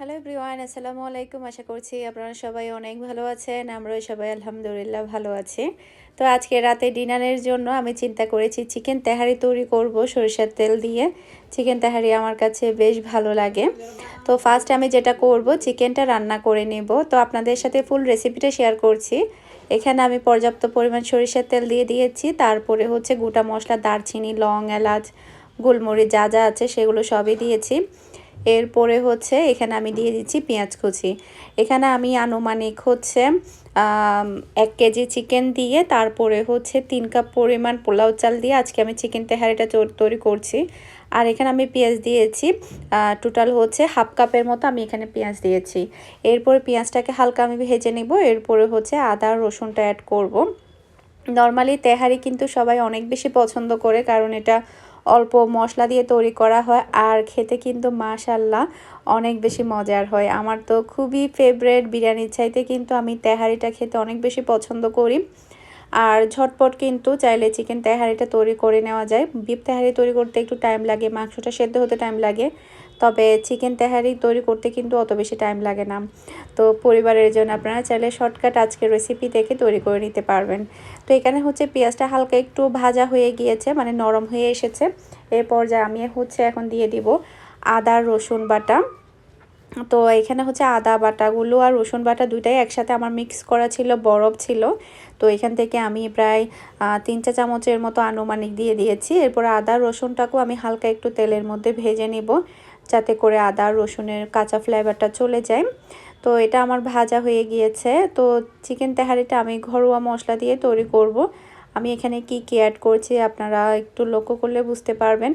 Hello everyone আসসালামু আলাইকুম আশা করছি আপনারা সবাই অনেক ভালো আছেন আমরাও সবাই আলহামদুলিল্লাহ ভালো আছি তো আজকে রাতে ডিনারের জন্য আমি চিন্তা করেছি চিকেন তেহারি তৈরি করব সরিষার তেল দিয়ে চিকেন তেহারি আমার কাছে বেশ ভালো লাগে তো ফার্স্ট আমি যেটা করব চিকেনটা রান্না করে নেব। তো আপনাদের সাথে ফুল রেসিপিটা শেয়ার করছি এখানে আমি পর্যাপ্ত পরিমাণ সরিষার তেল দিয়ে দিয়েছি। তারপরে হচ্ছে গোটা মশলা, দারচিনি, লং এলাচ, গোলমরিচ যা যা আছে সেগুলো সবই দিয়েছি। এরপরে হচ্ছে এখানে আমি দিয়ে দিচ্ছি পেঁয়াজ কুচি। এখানে আমি আনুমানিক হচ্ছে এক কেজি চিকেন দিয়ে তারপরে হচ্ছে তিন কাপ পরিমাণ পোলাও চাল দিয়ে আজকে আমি চিকেন তেহারিটা তৈরি করছি। আর এখানে আমি পেঁয়াজ দিয়েছি টোটাল হচ্ছে হাফ কাপের মতো আমি এখানে পেঁয়াজ দিয়েছি। এরপরে পেঁয়াজটাকে হালকা আমি ভেজে নেব, এরপরে হচ্ছে আদা রসুনটা অ্যাড করব। নর্মালি তেহারি কিন্তু সবাই অনেক বেশি পছন্দ করে, কারণ এটা অল্প মশলা দিয়ে তৈরি করা হয় আর খেতে কিন্তু মাশাল্লাহ অনেক বেশি মজার হয়। আমার তো খুবই ফেভারেট বিরিয়ানির চাইতে কিন্তু আমি তেহারিটা খেতে অনেক বেশি পছন্দ করি। আর ঝটপট কিন্তু চাইলে চিকেন তেহারিটা তৈরি করে নেওয়া যায়। বিপ তেহারি তৈরি করতে একটু টাইম লাগে, মাংসটা সেদ্ধ হতে টাইম লাগে। তবে চিকেন তেহারি তৈরি করতে কিন্তু অত বেশি টাইম লাগে না। তো পরিবারের জন্য আপনারা চাইলে শর্টকাট আজকের রেসিপি দেখে তৈরি করে নিতে পারবেন। তো এখানে হচ্ছে পেঁয়াজটা হালকা একটু ভাজা হয়ে গিয়েছে মানে নরম হয়ে এসেছে। এর পর্যায়ে আমি হচ্ছে এখন দিয়ে দিব আদা, রসুন বাটা। তো এখানে হচ্ছে আদা বাটাগুলো আর রসুন বাটা দুইটাই একসাথে আমার মিক্স করা ছিল, বরফ ছিল। তো এখান থেকে আমি প্রায় তিন চা চামচের মতো আনুমানিক দিয়ে দিয়েছি। এরপর আদা, রসুনটাকেও আমি হালকা একটু তেলের মধ্যে ভেজে নিব। যাতে করে আদা, রসুনের কাঁচা ফ্লেভারটা চলে যায়। তো এটা আমার ভাজা হয়ে গিয়েছে। তো চিকেন তেহারিটা আমি ঘরোয়া মশলা দিয়ে তৈরি করব। আমি এখানে কি কি অ্যাড করছি আপনারা একটু লক্ষ্য করলে বুঝতে পারবেন।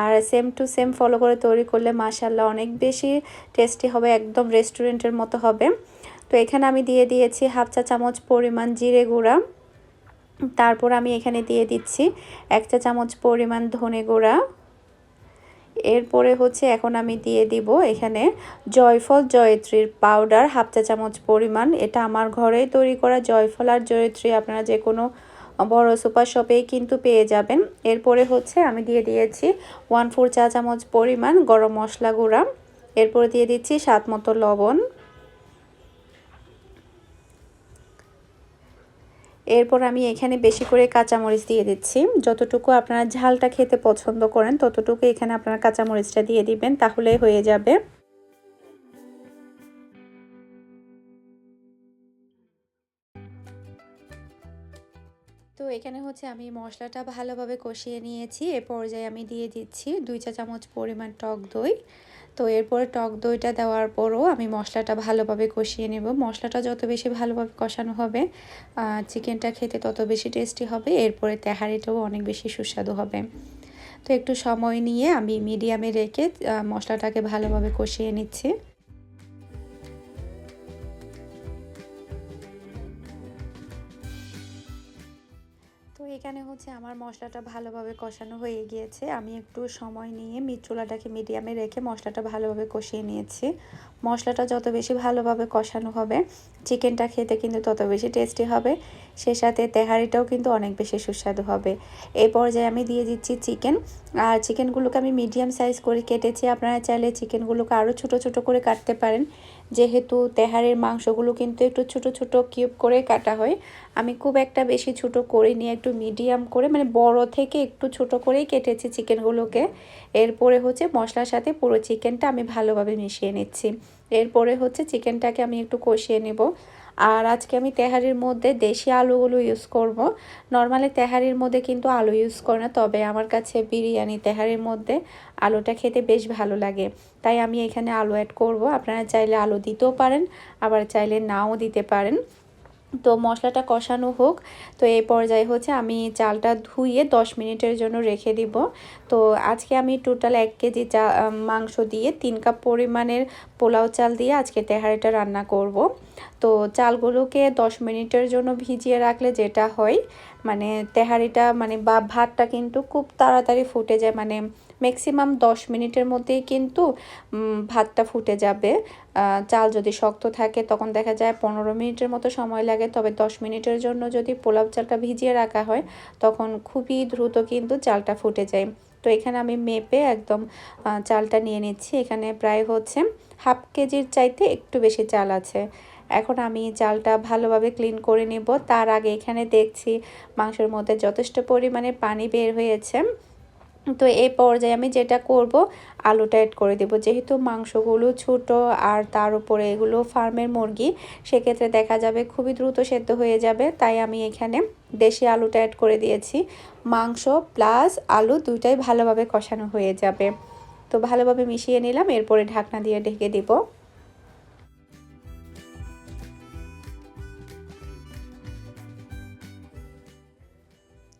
আর সেম টু সেম ফলো করে তৈরি করলে মাসাল্লাহ অনেক বেশি টেস্টি হবে, একদম রেস্টুরেন্টের মতো হবে। তো এখানে আমি দিয়ে দিয়েছি হাফ চা চামচ পরিমাণ জিরে গুঁড়া। তারপর আমি এখানে দিয়ে দিচ্ছি এক চা চামচ পরিমাণ ধনে গুঁড়া। এরপরে হচ্ছে এখন আমি দিয়ে দিব এখানে জয়ফল জয়ত্রীর পাউডার হাফ চা চামচ পরিমাণ। এটা আমার ঘরেই তৈরি করা জয়ফল আর জয়ত্রী আপনারা যে কোনো বড় সুপার শপেই কিন্তু পেয়ে যাবেন। এরপরে হচ্ছে আমি দিয়ে দিয়েছি ওয়ান ফোর চা চামচ পরিমাণ গরম মশলা গুঁড়া। এরপরে দিয়ে দিচ্ছি স্বাদ মতো লবণ। এরপর আমি এখানে বেশি করে কাঁচামরিচ দিয়ে দিচ্ছি। যতটুকু আপনারা ঝালটা খেতে পছন্দ করেন, ততটুকু এখানে আপনারা কাঁচামরিচটা দিয়ে দিবেন, তাহলেই হয়ে যাবে। তো এখানে হচ্ছে আমি মশলাটা ভালোভাবে কষিয়ে নিয়েছি। এ পর্যায়ে আমি দিয়ে দিচ্ছি দুই চা চামচ পরিমাণ টক দই। তো এরপরে টক দইটা দেওয়ার পরও আমি মশলাটা ভালোভাবে কষিয়ে নেব। মশলাটা যত বেশি ভালোভাবে কষানো হবে চিকেনটা খেতে তত বেশি টেস্টি হবে। এরপরে তেহারিটাও অনেক বেশি সুস্বাদু হবে। তো একটু সময় নিয়ে আমি মিডিয়ামে রেখে মশলাটাকে ভালোভাবে কষিয়ে নিচ্ছি। এখানে হচ্ছে আমার মশলাটা ভালোভাবে কষানো হয়ে গিয়েছে। আমি একটু সময় নিয়ে চুলাটাকে মিডিয়ামে রেখে মশলাটা ভালোভাবে কষিয়ে নিয়েছি। মশলাটা যত বেশি ভালোভাবে কষানো হবে চিকেনটা খেতে কিন্তু তত বেশি টেস্টি হবে। সে সাথে তেহারিটাও কিন্তু অনেক বেশি সুস্বাদু হবে। এই পর্যায়ে আমি দিয়ে দিচ্ছি চিকেন। আর চিকেনগুলোকে আমি মিডিয়াম সাইজ করে কেটেছি। আপনারা চাইলে চিকেনগুলোকে আরও ছোট ছোট করে কাটতে পারেন। যেহেতু তেহারের মাংসগুলো কিন্তু একটু ছোট ছোট কিউব করে কাটা হয়। আমি খুব একটা বেশি ছোট করে নিয়ে একটু মিডিয়াম করে মানে বড় থেকে একটু ছোট করেই কেটেছি চিকেনগুলোকে। এরপরে হচ্ছে মশলার সাথে পুরো চিকেনটা আমি ভালোভাবে মিশিয়ে নিচ্ছি। এরপরে হচ্ছে চিকেনটাকে আমি একটু কষিয়ে নেব। আর আজকে আমি তেহারির মধ্যে দেশি আলুগুলো ইউজ করব। নর্মালি তেহারির মধ্যে কিন্তু আলু ইউজ করে না, তবে আমার কাছে বিরিয়ানি তেহারির মধ্যে আলুটা খেতে বেশ ভালো লাগে। তাই আমি এখানে আলু অ্যাড করব। আপনারা চাইলে আলু দিতেও পারেন, আবার চাইলে নাও দিতে পারেন। তো মশলাটা কষানো হোক। তো এই পর্যায়ে হচ্ছে আমি চালটা ধুয়ে 10 মিনিটের জন্য রেখে দিব। তো আজকে আমি টোটাল এক কেজি চা মাংস দিয়ে তিন কাপ পরিমাণের পোলাও চাল দিয়ে আজকে তেহারিটা রান্না করব। তো চালগুলোকে 10 মিনিটের জন্য ভিজিয়ে রাখলে যেটা হয় মানে তেহারিটা মানে বা ভাতটা কিন্তু খুব তাড়াতাড়ি ফুটে যায় মানে ম্যাক্সিমাম দশ মিনিটের মধ্যেই কিন্তু ভাতটা ফুটে যাবে। চাল যদি শক্ত থাকে, তখন দেখা যায় পনেরো মিনিটের মতো সময় লাগে। তবে দশ মিনিটের জন্য যদি পোলাও চালটা ভিজিয়ে রাখা হয়, তখন খুবই দ্রুত কিন্তু চালটা ফুটে যায়। তো এখানে আমি মেপে একদম চালটা নিয়ে নিচ্ছি। এখানে প্রায় হচ্ছে হাফ কেজির চাইতে একটু বেশি চাল আছে। এখন আমি চালটা ভালোভাবে ক্লিন করে নেব। তার আগে এখানে দেখছি মাংসের মধ্যে যথেষ্ট পরিমাণে পানি বের হয়েছে। তো এই পর্যায়ে আমি যেটা করব, আলুটা অ্যাড করে দেব। যেহেতু মাংসগুলো ছোট আর তার উপরে এগুলো ফার্মের মুরগি, সেক্ষেত্রে দেখা যাবে খুবই দ্রুত সেদ্ধ হয়ে যাবে। তাই আমি এখানে দেশি আলুটা অ্যাড করে দিয়েছি। মাংস প্লাস আলু দুইটাই ভালোভাবে কষানো হয়ে যাবে। তো ভালোভাবে মিশিয়ে নিলাম, এরপরে ঢাকনা দিয়ে ঢেকে দিব।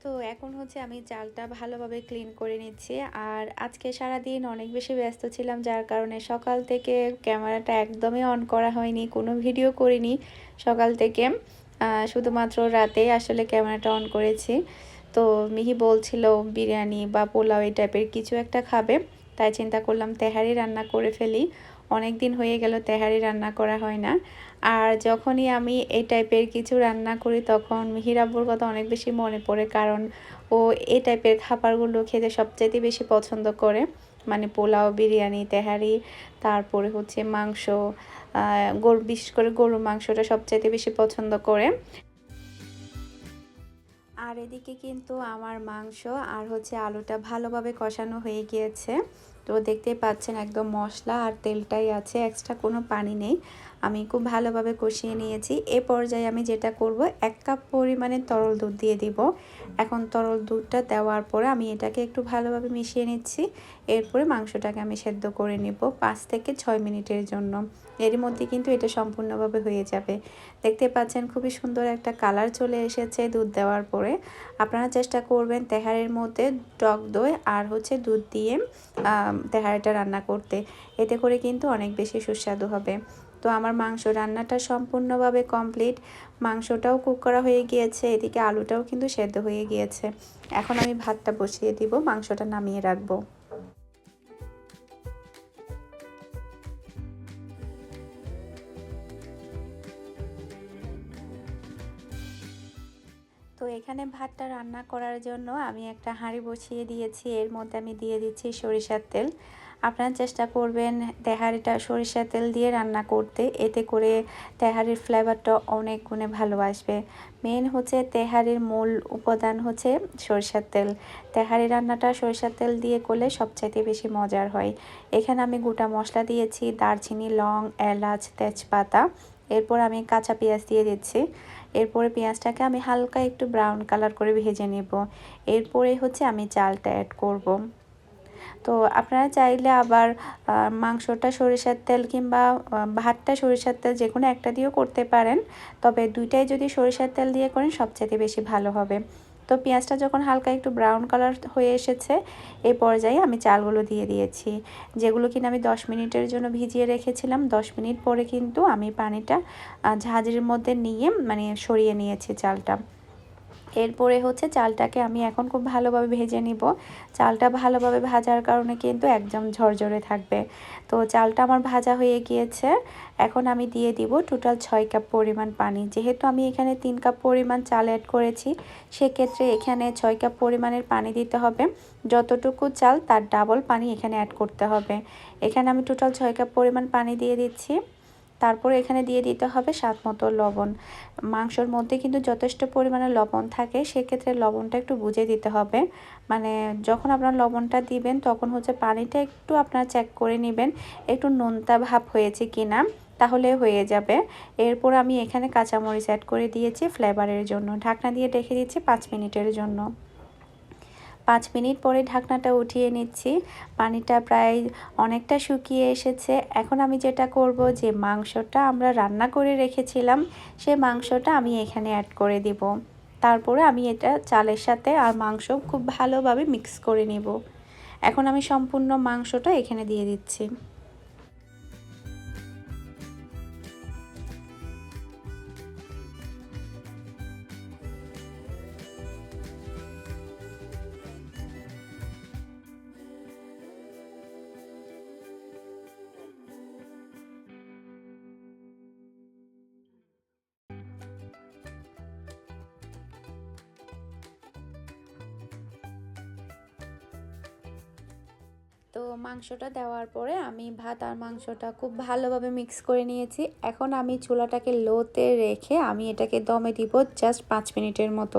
তো এখন হচ্ছে আমি চালটা ভালোভাবে ক্লিন করে নিচ্ছি। আর আজকে সারা দিন অনেক বেশি ব্যস্ত ছিলাম, যার কারণে সকাল থেকে ক্যামেরাটা একদমই অন করা হয়নি, কোনো ভিডিও করিনি সকাল থেকে। শুধুমাত্র রাতে আসলে ক্যামেরাটা অন করেছি। তো মিহি বলছিল বিরিয়ানি বা পোলাও এই টাইপের কিছু একটা খাবে, তাই চিন্তা করলাম তেহারি রান্না করে ফেলি। অনেক দিন হয়ে গেল তেহারি রান্না করা হয় না। আর যখনই আমি এই টাইপের কিছু রান্না করি, তখন মিহিরাব্বুর কথা অনেক বেশি মনে পড়ে কারণ ও এই টাইপের খাবারগুলো খেতে সবচাইতে বেশি পছন্দ করে। মানে পোলাও, বিরিয়ানি, তেহারি, তারপরে হচ্ছে মাংস গরু, বিশেষ করে গরুর মাংসটা সবচাইতে বেশি পছন্দ করে। আর এদিকে কিন্তু আমার মাংস আর হচ্ছে আলুটা ভালোভাবে কষানো হয়ে গিয়েছে। তো দেখতেই পাচ্ছেন একদম মশলা আর তেলটাই আছে, এক্সট্রা কোনো পানি নেই। আমি খুব ভালোভাবে কষিয়ে নিয়েছি। এ পর্যায়ে আমি যেটা করব, এক কাপ পরিমাণে তরল দুধ দিয়ে দিব। এখন তরল দুধটা দেওয়ার পরে আমি এটাকে একটু ভালোভাবে মিশিয়ে নিচ্ছি। এরপরে মাংসটাকে আমি সেদ্ধ করে নেব পাঁচ থেকে ছয় মিনিটের জন্য। এর মধ্যে কিন্তু এটা সম্পূর্ণভাবে হয়ে যাবে। দেখতে পাচ্ছেন খুবই সুন্দর একটা কালার চলে এসেছে দুধ দেওয়ার পরে। আপনারা চেষ্টা করবেন তেহারের মধ্যে টক দই আর হচ্ছে দুধ দিয়ে তেহারিটা রান্না করতে। এতে করে কিন্তু অনেক বেশি সুস্বাদু হবে। তো আমার মাংস রান্নাটা সম্পূর্ণভাবে কমপ্লিট। মাংসটাও কুক করা হয়ে গিয়েছে, এদিকে আলুটাও কিন্তু সেদ্ধ হয়ে গিয়েছে। এখন আমি ভাতটা বসিয়ে দিব, মাংসটা নামিয়ে রাখব। তো এখানে ভাতটা রান্না করার জন্য আমি একটা হাঁড়ি বসিয়ে দিয়েছি। এর মধ্যে আমি দিয়ে দিচ্ছি সরিষার তেল। আপনারা চেষ্টা করবেন তেহারিটা সরিষার তেল দিয়ে রান্না করতে। এতে করে তেহারির ফ্লেভারটা অনেক গুণে ভালো আসবে। মেন হচ্ছে তেহারির মূল উপাদান হচ্ছে সরিষার তেল। তেহারি রান্নাটা সরিষার তেল দিয়ে করলে সবচাইতে বেশি মজার হয়। এখানে আমি গোটা মশলা দিয়েছি, দারচিনি, লং, এলাচ, তেজপাতা। এরপর আমি কাঁচা পেঁয়াজ দিয়ে দিচ্ছি। এরপরে পেঁয়াজটাকে আমি হালকা একটু ব্রাউন কালার করে ভেজে নেব। এরপরে হচ্ছে আমি চালটা অ্যাড করব। তো আপনারা চাইলে আবার মাংসটা সরিষার তেল কিংবা ভাতটা সরিষার তেল যে কোনো একটা দিয়েও করতে পারেন। তবে দুইটাই যদি সরিষার তেল দিয়ে করেন সবচেয়ে বেশি ভালো হবে। তো পেঁয়াজটা যখন হালকা একটু ব্রাউন কালার হয়ে এসেছে এই পর্যায়ে আমি চালগুলো দিয়ে দিয়েছি। যেগুলো কিনা আমি দশ মিনিটের জন্য ভিজিয়ে রেখেছিলাম, দশ মিনিট পরে কিন্তু আমি পানিটা ঝাঁঝরির মধ্যে নিয়ে মানে সরিয়ে নিয়েছি চালটা। এরপরে হচ্ছে চালটাকে আমি এখন খুব ভালোভাবে ভেজে নিব। চালটা ভালোভাবে ভাজার কারণে কিন্তু একদম ঝরঝরে থাকবে। তো চালটা আমার ভাজা হয়ে গিয়েছে। এখন আমি দিয়ে দিব টোটাল ছয় কাপ পরিমাণ পানি। যেহেতু আমি এখানে তিন কাপ পরিমাণ চাল অ্যাড করেছি, সেক্ষেত্রে এখানে ছয় কাপ পরিমাণের পানি দিতে হবে। যতটুকু চাল, তার ডাবল পানি এখানে অ্যাড করতে হবে। এখানে আমি টোটাল ছয় কাপ পরিমাণ পানি দিয়ে দিচ্ছি। তারপর এখানে দিয়ে দিতে হবে স্বাদ মতো লবণ। মাংসর মধ্যে কিন্তু যথেষ্ট পরিমাণে লবণ থাকে, সেক্ষেত্রে লবণটা একটু বুঝে দিতে হবে। মানে যখন আপনার লবণটা দিবেন, তখন হচ্ছে পানিটা একটু আপনারা চেক করে নেবেন, একটু নোনতা ভাব হয়েছে কি না তাহলে হয়ে যাবে। এরপর আমি এখানে কাঁচামরিচ অ্যাড করে দিয়েছি ফ্লেভারের জন্য। ঢাকনা দিয়ে রেখে দিচ্ছি পাঁচ মিনিটের জন্য। পাঁচ মিনিট পরে ঢাকনাটা উঠিয়ে নিচ্ছি। পানিটা প্রায় অনেকটা শুকিয়ে এসেছে। এখন আমি যেটা করব যে মাংসটা আমরা রান্না করে রেখেছিলাম, সে মাংসটা আমি এখানে অ্যাড করে দিব। তারপরে আমি এটা চালের সাথে আর মাংস খুব ভালোভাবে মিক্স করে নেব। এখন আমি সম্পূর্ণ মাংসটা এখানে দিয়ে দিচ্ছি। তো মাংসটা দেওয়ার পরে আমি ভাত আর মাংসটা খুব ভালোভাবে মিক্স করে নিয়েছি। এখন আমি চুলাটাকে লোতে রেখে আমি এটাকে দমে দিব জাস্ট পাঁচ মিনিটের মতো।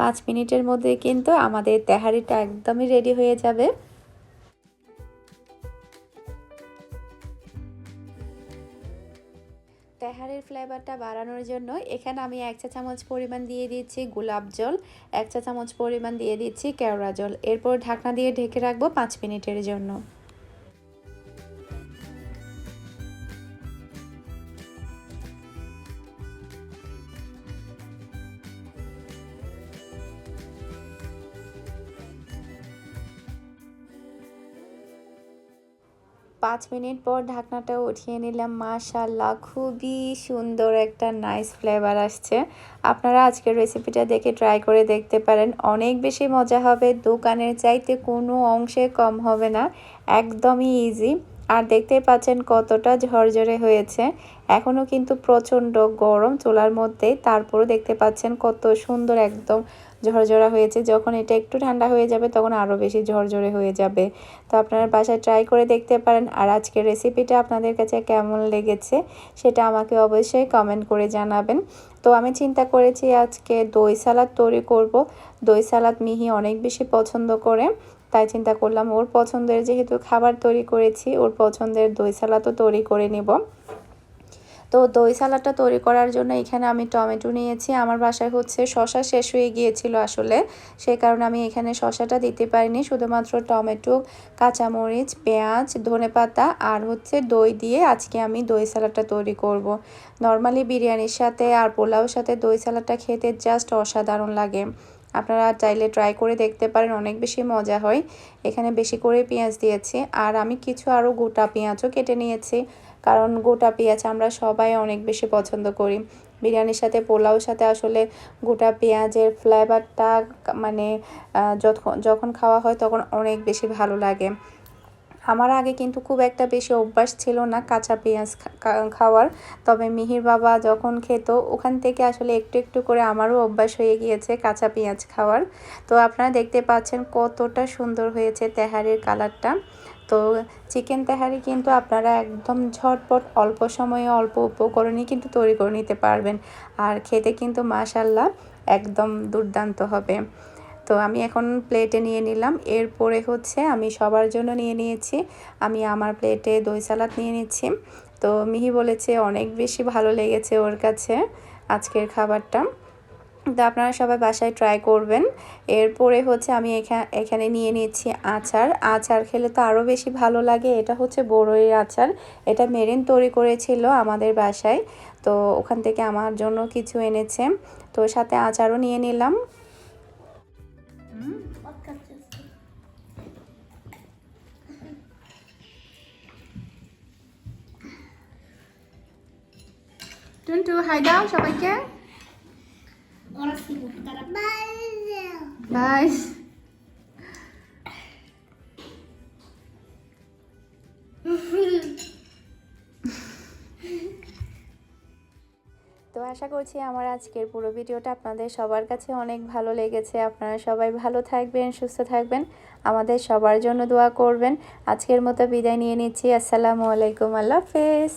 পাঁচ মিনিটের মধ্যে কিন্তু আমাদের তেহারিটা একদমই রেডি হয়ে যাবে। তেহারির ফ্লেভারটা বাড়ানোর জন্য এখানে আমি এক চা চামচ পরিমাণ দিয়ে দিচ্ছি গোলাপ জল, এক চা চামচ পরিমাণ দিয়ে দিচ্ছি কেওড়া জল। এরপর ঢাকনা দিয়ে ঢেকে রাখব পাঁচ মিনিটের জন্য। পাঁচ মিনিট পর ঢাকনাটা উঠিয়ে নিলাম। মাশাল্লাহ খুবই সুন্দর একটা নাইস ফ্লেভার আসছে। আপনারা আজকের রেসিপিটা দেখে ট্রাই করে দেখতে পারেন। অনেক বেশি মজা হবে, দোকানের চাইতে কোনো অংশে কম হবে না, একদমই ইজি আর দেখতে পাচ্ছেন কতটা ঝরঝরে হয়েছে। এখনও কিন্তু প্রচণ্ড গরম চুলার মধ্যে, তারপরও দেখতে পাচ্ছেন কত সুন্দর একদম ঝরঝরা হয়েছে। যখন এটা একটু ঠান্ডা হয়ে যাবে, তখন আরও বেশি ঝরঝরে হয়ে যাবে। তো আপনারা বাসায় ট্রাই করে দেখতে পারেন। আর আজকের রেসিপিটা আপনাদের কাছে কেমন লেগেছে, সেটা আমাকে অবশ্যই কমেন্ট করে জানাবেন। তো আমি চিন্তা করেছি আজকে দই সালাদ তৈরি করব। দই সালাদ মিহি অনেক বেশি পছন্দ করে, তাই চিন্তা করলাম ওর পছন্দের যেহেতু খাবার তৈরি করেছি, ওর পছন্দের দই সালাদও তৈরি করে নেব। তো দই সালাডটা তৈরি করার জন্য এখানে আমি টমেটো নিয়েছি। আমার বাসায় হচ্ছে শশা শেষ হয়ে গিয়েছিল আসলে। সেই কারণে আমি এখানে শশাটা দিতে পারিনি। শুধুমাত্র টমেটো, কাঁচামরিচ, পেঁয়াজ ধনে পাতা আর হচ্ছে দই দিয়ে আজকে আমি দই সালাডটা তৈরি করব। নর্মালি বিরিয়ানির সাথে আর পোলাওর সাথে দই সালাডটা খেতে জাস্ট অসাধারণ লাগে। আপনারা চাইলে ট্রাই করে দেখতে পারেন, অনেক বেশি মজা হয়। এখানে বেশি করে পেঁয়াজ দিয়েছি। আর আমি কিছু আরও গোটা পেঁয়াজও কেটে নিয়েছি। কারণ গোটা পেঁয়াজ আমরা সবাই অনেক বেশি পছন্দ করি। বিরিয়ানির সাথে, পোলাওর সাথে আসলে গোটা পেঁয়াজের ফ্লেভারটা মানে যখন খাওয়া হয় তখন অনেক বেশি ভালো লাগে। আমার আগে কিন্তু খুব একটা বেশি অভ্যাস ছিল না কাঁচা পেঁয়াজ খাওয়ার। তবে মিহির বাবা যখন খেত, ওখান থেকে আসলে একটু একটু করে আমারও অভ্যাস হয়ে গিয়েছে কাঁচা পেঁয়াজ খাওয়ার। তো আপনারা দেখতে পাচ্ছেন কতটা সুন্দর হয়েছে তেহারের কালারটা। তো চিকেন তেহারি কিন্তু আপনারা একদম ঝটপট অল্প সময়ে অল্প উপকরণই কিন্তু তৈরি করে নিতে পারবেন। আর খেতে কিন্তু মাশাল্লাহ একদম দুর্দান্ত হবে। তো আমি এখন প্লেটে নিয়ে নিলাম। এরপরে হচ্ছে আমি সবার জন্য নিয়ে নিয়েছি। আমি আমার প্লেটে দই সালাদ নিয়ে নিচ্ছি। তো মিহি বলেছে অনেক বেশি ভালো লেগেছে ওর কাছে আজকের খাবারটা। তো আপনারা সবাই বাসায় ট্রাই করবেন। এরপরে হচ্ছে আমি এখানে নিয়ে নিচ্ছি আচার। আচার খেলে তো আরও বেশি ভালো লাগে। এটা হচ্ছে বড়ইয়ের আচার। এটা মেরিন তৈরি করেছিল আমাদের বাসায়। তো ওখান থেকে আমার জন্য কিছু এনেছে। তো সাথে আচারও নিয়ে নিলাম। টুনটু, হাই দাও সবাইকে। বাই তো আশা করছি আমার আজকের পুরো ভিডিওটা আপনাদের সবার কাছে অনেক ভালো লেগেছে। আপনারা সবাই ভালো থাকবেন, সুস্থ থাকবেন। আমাদের সবার জন্য দোয়া করবেন। আজকের মতো বিদায় নিয়ে নিচ্ছি। আসসালামু আলাইকুম। আল্লাহ হাফেজ।